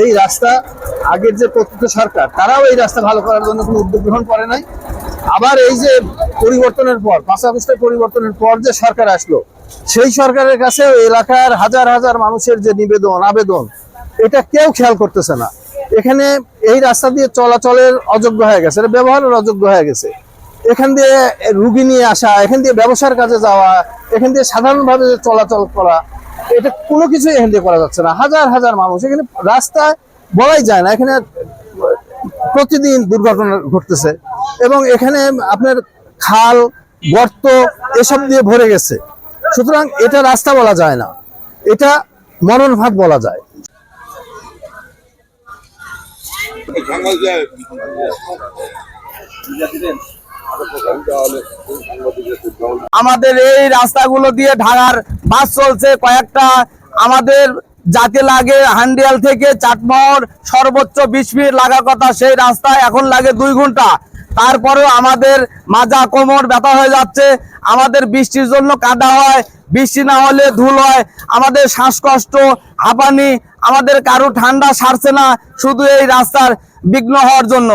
এই রাস্তা আগের যে প্রকৃত সরকার, তারাও এই রাস্তা ভালো করার জন্য কোনো উদ্যোগ গ্রহণ করে নাই। আবার এই যে পরিবর্তনের পর আগস্টের পরিবর্তনের পর যে সরকার আসলো, সেই সরকারের কাছে এলাকার হাজার হাজার মানুষের যে নিবেদন, আবেদন, এটা কেউ খেয়াল করতেছে না। এখানে এই রাস্তা দিয়ে চলাচলের অযোগ্য হয়ে গেছে ব্যবহারের অযোগ্য হয়ে গেছে। এখান দিয়ে রুগী নিয়ে আসা, এখান দিয়ে ব্যবসার কাজে যাওয়া, এখান দিয়ে সাধারণভাবে চলাচল করা, এটা কোনো কিছুই এখান দিয়ে করা যাচ্ছে না। হাজার হাজার মানুষ এখানে রাস্তায় বলাই যায় না। এখানে প্রতিদিন দুর্ঘটনা ঘটতেছে এবং এখানে আপনার খাল, গর্ত এসব দিয়ে ভরে গেছে। সুতরাং এটা রাস্তা বলা যায় না। এটা মরণ ভাগ বলা যায়। আমাদের এই রাস্তাগুলো দিয়ে ঢাকার বাস চলছে কয়েকটা। আমাদের যাতে লাগে হান্ডিয়াল থেকে চাটমোহর, সর্বোচ্চ বিশ মিনিট লাগার কথা সেই রাস্তায় এখন লাগে দুই ঘণ্টা। তারপরেও আমাদের মাজা কোমর ব্যথা হয়ে যাচ্ছে। আমাদের বৃষ্টির জন্য কাদা হয়, বৃষ্টি না হলে ধুল হয়। আমাদের শ্বাসকষ্ট, হাঁপানি, আমাদের কারও ঠান্ডা সারছে না শুধু এই রাস্তার বিঘ্ন হওয়ার জন্য।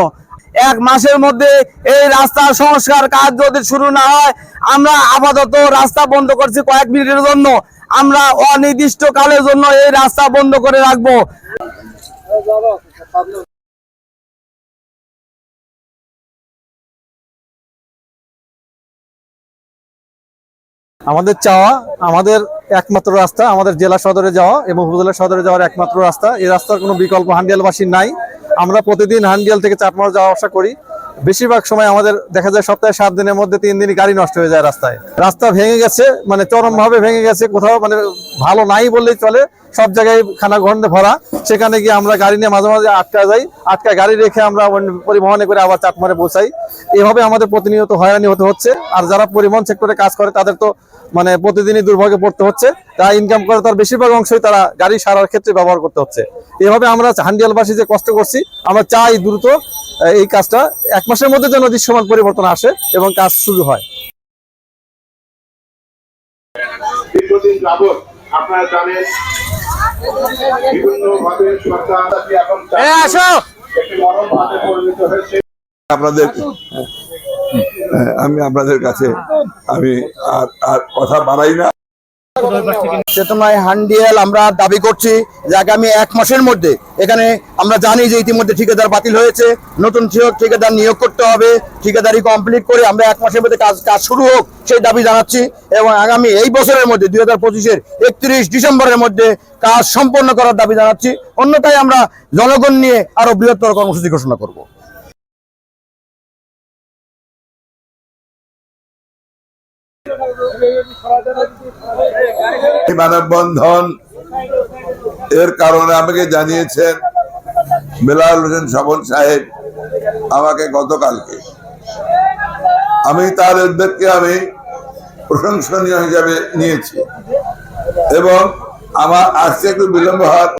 এক মাসের মধ্যে এই রাস্তা সংস্কার কাজ যদি শুরু না হয়, আমরা আপাতত রাস্তা বন্ধ করছি কয়েক মিনিটের জন্য। আমরা অনির্দিষ্ট কালের জন্য এই রাস্তা বন্ধ করে রাখব। আমাদের চাওয়া, আমাদের একমাত্র রাস্তা, আমাদের জেলা সদরে যাওয়া এবং উপজেলা সদরে যাওয়ার একমাত্র রাস্তা। এই রাস্তার কোনো বিকল্প হান্ডিয়ালবাসীর নাই। আমরা প্রতিদিন হান্ডিয়াল থেকে চাটমার যাওয়া আসা করি। বেশিরভাগ সময় আমাদের দেখা যায় সপ্তাহে সাত দিনের মধ্যে তিন দিনই গাড়ি নষ্ট হয়ে যায় রাস্তায়। রাস্তা ভেঙে গেছে মানে চরম ভাবে ভেঙে গেছে, কোথাও মানে ভালো নাই বললেই চলে, সব জায়গায় খানা গন্ধে ভরা। সেখানে গিয়ে আমরা গাড়ি নিয়ে মাঝে মাঝে আটকা যাই আটকা গাড়ি রেখে আমরা পরিবহনে করে আবার চাটমারে পৌঁছাই। এভাবে আমাদের প্রতিনিয়ত হয়রানি হতে হচ্ছে। আর যারা পরিবহন সেক্টরে কাজ করে তাদের তো মানে প্রতিদিনই দুর্ভোগে পড়তে হচ্ছে। তারা ইনকাম করে তার বেশিরভাগ অংশই তারা গাড়ি সারার ক্ষেত্রে ব্যবহার করতে হচ্ছে। এভাবে আমরা হান্ডিয়ালবাসী যে কষ্ট করছি আমরা চাই দ্রুত এই কাজটা এক মাসের মধ্যে যেন দৃশ্যমান পরিবর্তন আসে এবং কাজ শুরু হয়। দীর্ঘদিন যাবৎ আপনারা জানেন বিভিন্ন ভাবে সরকার এখন একটি মরণ ভাতে পরিণত হয়েছে। আপনাদের হ্যাঁ, আমি আপনাদের কাছে, আমি আর আর কথা বাড়াই না। চেতনায় হান্ডিয়াল আমরা দাবি করছি যে আগামী এক মাসের মধ্যে এখানে আমরা জানি যে ইতিমধ্যে ঠিকাদার বাতিল হয়েছে, নতুন ঠিকাদার নিয়োগ করতে হবে, ঠিকাদারি কমপ্লিট করে আমরা এক মাসের মধ্যে কাজ কাজ শুরু হোক, সেই দাবি জানাচ্ছি এবং আগামী এই বছরের মধ্যে, দুই হাজার পঁচিশের একত্রিশ ডিসেম্বরের মধ্যে কাজ সম্পন্ন করার দাবি জানাচ্ছি। অন্যথায় আমরা জনগণ নিয়ে আরও বৃহত্তর কর্মসূচি ঘোষণা করব। মানববন্ধন এর কারণে আমাকে জানিয়েছেন বেলাল হোসেন স্বপন সাহেব আমাকে গতকালকে। আমি তার উদ্যোগকে আমি প্রশংসনীয় হিসাবে নিয়েছি। এবং আমার আসতে একটু বিলম্ব হওয়ার